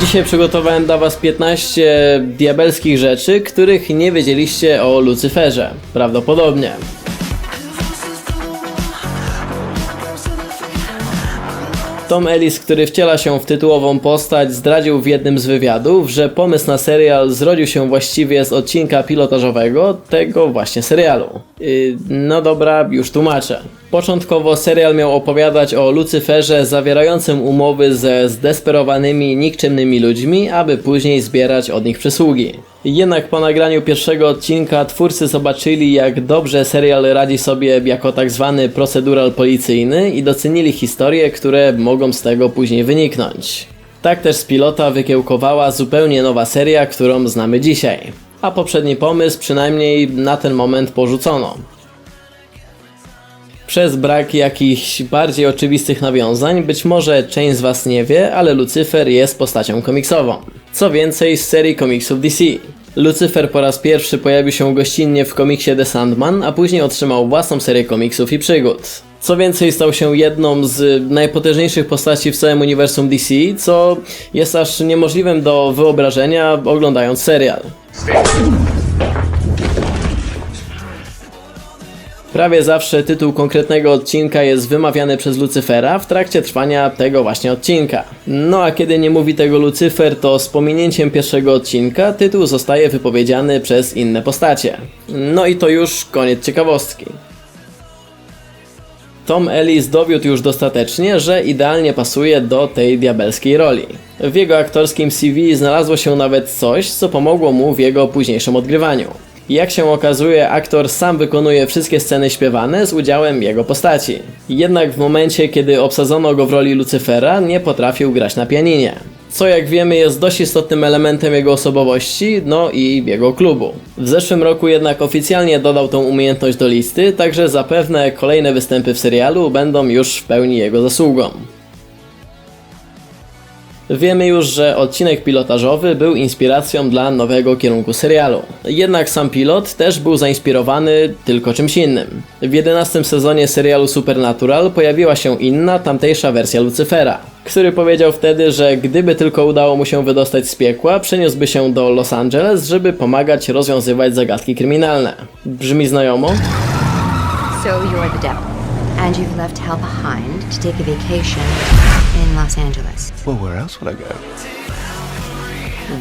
Dzisiaj przygotowałem dla Was 15 diabelskich rzeczy, których nie wiedzieliście o Lucyferze. Prawdopodobnie. Tom Ellis, który wciela się w tytułową postać, zdradził w jednym z wywiadów, że pomysł na serial zrodził się właściwie z odcinka pilotażowego tego właśnie serialu. Yy, no dobra, już tłumaczę. Początkowo serial miał opowiadać o Lucyferze zawierającym umowy ze zdesperowanymi, nikczemnymi ludźmi, aby później zbierać od nich przysługi. Jednak po nagraniu pierwszego odcinka twórcy zobaczyli, jak dobrze serial radzi sobie jako tak zwany procedural policyjny i docenili historie, które mogą z tego później wyniknąć. Tak też z pilota wykiełkowała zupełnie nowa seria, którą znamy dzisiaj. A poprzedni pomysł przynajmniej na ten moment porzucono. Przez brak jakichś bardziej oczywistych nawiązań, być może część z Was nie wie, ale Lucyfer jest postacią komiksową. Co więcej, z serii komiksów DC. Lucyfer po raz pierwszy pojawił się gościnnie w komiksie The Sandman, a później otrzymał własną serię komiksów i przygód. Co więcej, stał się jedną z najpotężniejszych postaci w całym uniwersum DC, co jest aż niemożliwym do wyobrażenia oglądając serial. Prawie zawsze tytuł konkretnego odcinka jest wymawiany przez Lucyfera w trakcie trwania tego właśnie odcinka. No a kiedy nie mówi tego Lucyfer, to z pominięciem pierwszego odcinka tytuł zostaje wypowiedziany przez inne postacie. No i to już koniec ciekawostki. Tom Ellis dowiódł już dostatecznie, że idealnie pasuje do tej diabelskiej roli. W jego aktorskim CV znalazło się nawet coś, co pomogło mu w jego późniejszym odgrywaniu. Jak się okazuje, aktor sam wykonuje wszystkie sceny śpiewane z udziałem jego postaci. Jednak w momencie, kiedy obsadzono go w roli Lucyfera, nie potrafił grać na pianinie. Co jak wiemy jest dość istotnym elementem jego osobowości, no i jego klubu. W zeszłym roku jednak oficjalnie dodał tą umiejętność do listy, także zapewne kolejne występy w serialu będą już w pełni jego zasługą. Wiemy już, że odcinek pilotażowy był inspiracją dla nowego kierunku serialu. Jednak sam pilot też był zainspirowany tylko czymś innym. W 11 sezonie serialu Supernatural pojawiła się inna, tamtejsza wersja Lucyfera, który powiedział wtedy, że gdyby tylko udało mu się wydostać z piekła, przeniósłby się do Los Angeles, żeby pomagać rozwiązywać zagadki kryminalne. Brzmi znajomo? So you're the devil, and you've left hell behind to take a vacation in Los Angeles. Well, where else would I go?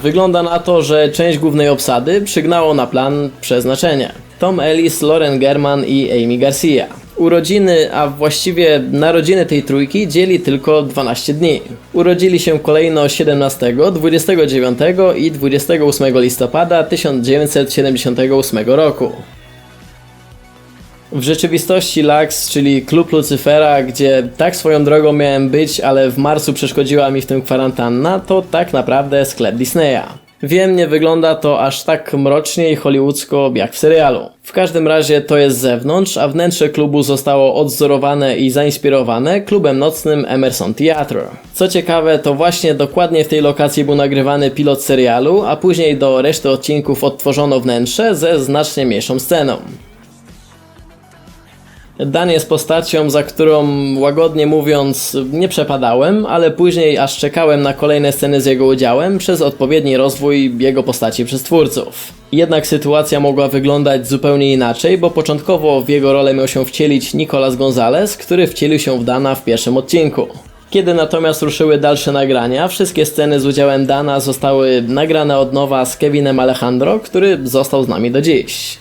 Wygląda na to, że część głównej obsady przygnało na plan przeznaczenie. Tom Ellis, Lauren German i Amy Garcia. Urodziny, a właściwie narodziny tej trójki dzieli tylko 12 dni. Urodzili się kolejno 17, 29 i 28 listopada 1978 roku. W rzeczywistości Lux, czyli klub Lucyfera, gdzie tak swoją drogą miałem być, ale w marcu przeszkodziła mi w tym kwarantanna, to tak naprawdę sklep Disneya. Wiem, nie wygląda to aż tak mrocznie i hollywoodzko jak w serialu. W każdym razie to jest zewnątrz, a wnętrze klubu zostało odzorowane i zainspirowane klubem nocnym Emerson Theatre. Co ciekawe, to właśnie dokładnie w tej lokacji był nagrywany pilot serialu, a później do reszty odcinków odtworzono wnętrze ze znacznie mniejszą sceną. Dan jest postacią, za którą łagodnie mówiąc nie przepadałem, ale później aż czekałem na kolejne sceny z jego udziałem przez odpowiedni rozwój jego postaci przez twórców. Jednak sytuacja mogła wyglądać zupełnie inaczej, bo początkowo w jego rolę miał się wcielić Nicolas Gonzalez, który wcielił się w Dana w pierwszym odcinku. Kiedy natomiast ruszyły dalsze nagrania, wszystkie sceny z udziałem Dana zostały nagrane od nowa z Kevinem Alejandro, który został z nami do dziś.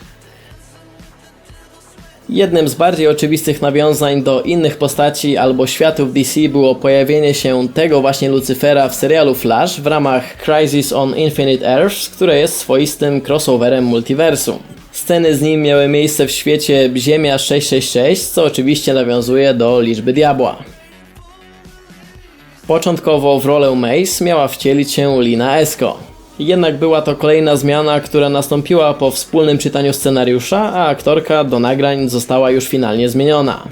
Jednym z bardziej oczywistych nawiązań do innych postaci albo światów DC było pojawienie się tego właśnie Lucyfera w serialu Flash w ramach Crisis on Infinite Earths, które jest swoistym crossoverem multiversum. Sceny z nim miały miejsce w świecie Ziemia 666, co oczywiście nawiązuje do liczby diabła. Początkowo w rolę Mace miała wcielić się Lina Esko. Jednak była to kolejna zmiana, która nastąpiła po wspólnym czytaniu scenariusza, a aktorka do nagrań została już finalnie zmieniona.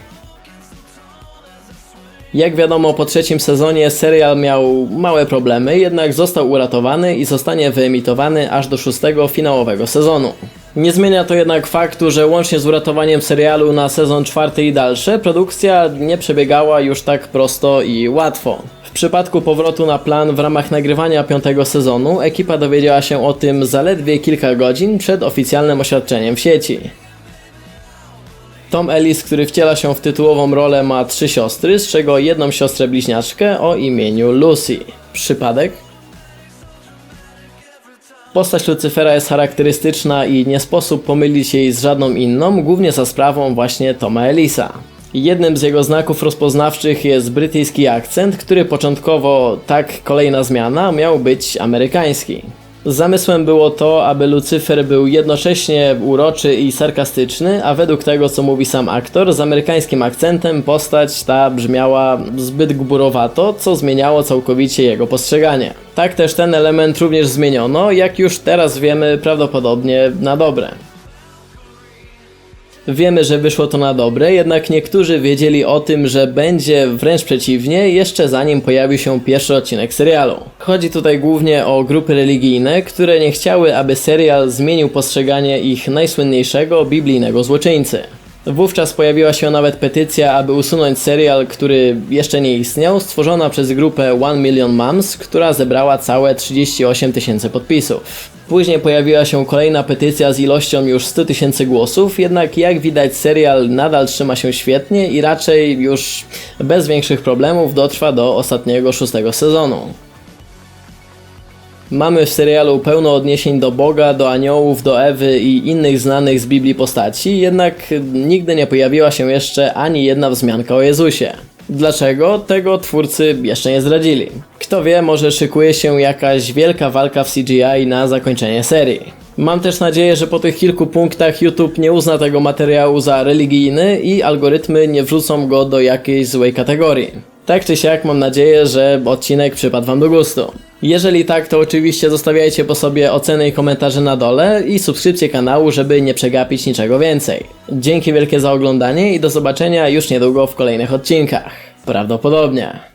Jak wiadomo, po trzecim sezonie serial miał małe problemy, jednak został uratowany i zostanie wyemitowany aż do szóstego finałowego sezonu. Nie zmienia to jednak faktu, że łącznie z uratowaniem serialu na sezon czwarty i dalsze, produkcja nie przebiegała już tak prosto i łatwo. Przypadku powrotu na plan w ramach nagrywania piątego sezonu, ekipa dowiedziała się o tym zaledwie kilka godzin przed oficjalnym oświadczeniem w sieci. Tom Ellis, który wciela się w tytułową rolę, ma trzy siostry, z czego jedną siostrę bliźniaczkę o imieniu Lucy. Przypadek? Postać Lucyfera jest charakterystyczna i nie sposób pomylić jej z żadną inną, głównie za sprawą właśnie Toma Ellisa. Jednym z jego znaków rozpoznawczych jest brytyjski akcent, który początkowo, tak kolejna zmiana, miał być amerykański. Zamysłem było to, aby Lucyfer był jednocześnie uroczy i sarkastyczny, a według tego, co mówi sam aktor, z amerykańskim akcentem postać ta brzmiała zbyt gburowato, co zmieniało całkowicie jego postrzeganie. Tak też ten element również zmieniono, jak już teraz wiemy, prawdopodobnie na dobre. Wiemy, że wyszło to na dobre, jednak niektórzy wiedzieli o tym, że będzie wręcz przeciwnie, jeszcze zanim pojawił się pierwszy odcinek serialu. Chodzi tutaj głównie o grupy religijne, które nie chciały, aby serial zmienił postrzeganie ich najsłynniejszego biblijnego złoczyńcy. Wówczas pojawiła się nawet petycja, aby usunąć serial, który jeszcze nie istniał, stworzona przez grupę One Million Moms, która zebrała całe 38 tysięcy podpisów. Później pojawiła się kolejna petycja z ilością już 100 tysięcy głosów, jednak jak widać serial nadal trzyma się świetnie i raczej już bez większych problemów dotrwa do ostatniego szóstego sezonu. Mamy w serialu pełno odniesień do Boga, do aniołów, do Ewy i innych znanych z Biblii postaci, jednak nigdy nie pojawiła się jeszcze ani jedna wzmianka o Jezusie. Dlaczego? Tego twórcy jeszcze nie zdradzili. Kto wie, może szykuje się jakaś wielka walka w CGI na zakończenie serii. Mam też nadzieję, że po tych kilku punktach YouTube nie uzna tego materiału za religijny i algorytmy nie wrzucą go do jakiejś złej kategorii. Tak czy siak mam nadzieję, że odcinek przypadł Wam do gustu. Jeżeli tak, to oczywiście zostawiajcie po sobie oceny i komentarze na dole i subskrypcję kanału, żeby nie przegapić niczego więcej. Dzięki wielkie za oglądanie i do zobaczenia już niedługo w kolejnych odcinkach. Prawdopodobnie.